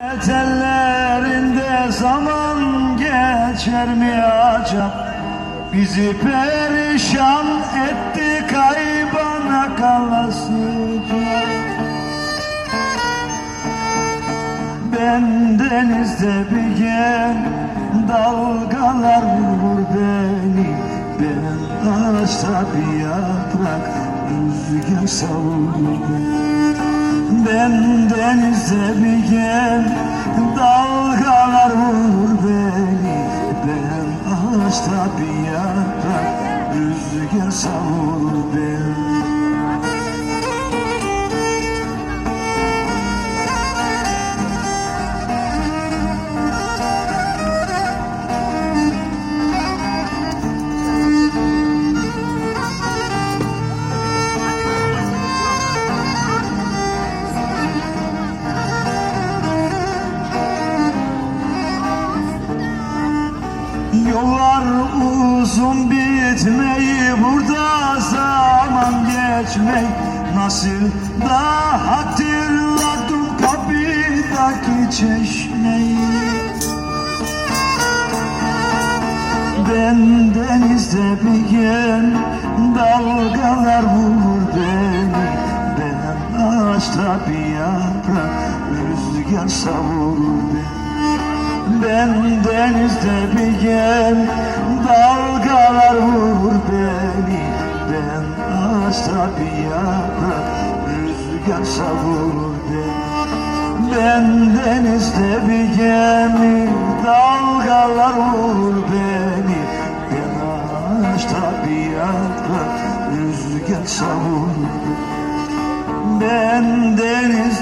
Tellerinde zaman geçer mi acaba? Bizi perişan etti kaybana kalasıca. Ben denizde bir gel Dalgalar vurur beni. Ben ağaçta bir yaprak Rüzgar savurur beni ben denizde bir Dalgalar vurur beni. Ben ağaçta bir yaprak Rüzgar savurur beni Yollar uzun bitmeyi burada zaman geçmek Nasıl? Da hatırladım kapıdaki çeşmeyi. Ben denizde bir gel Dalgalar vurur beni. Ben ağaçta bir yaprak Rüzgar savurur beni ben denizde bir gel. Dalgalar vurur beni. Ben ağaçta bir yaprak Rüzgar savurur beni. Ben denizde bir gemi Dalgalar vurur beni. Ben ağaçta bir yaprak Rüzgar savurur beni. Ben gemi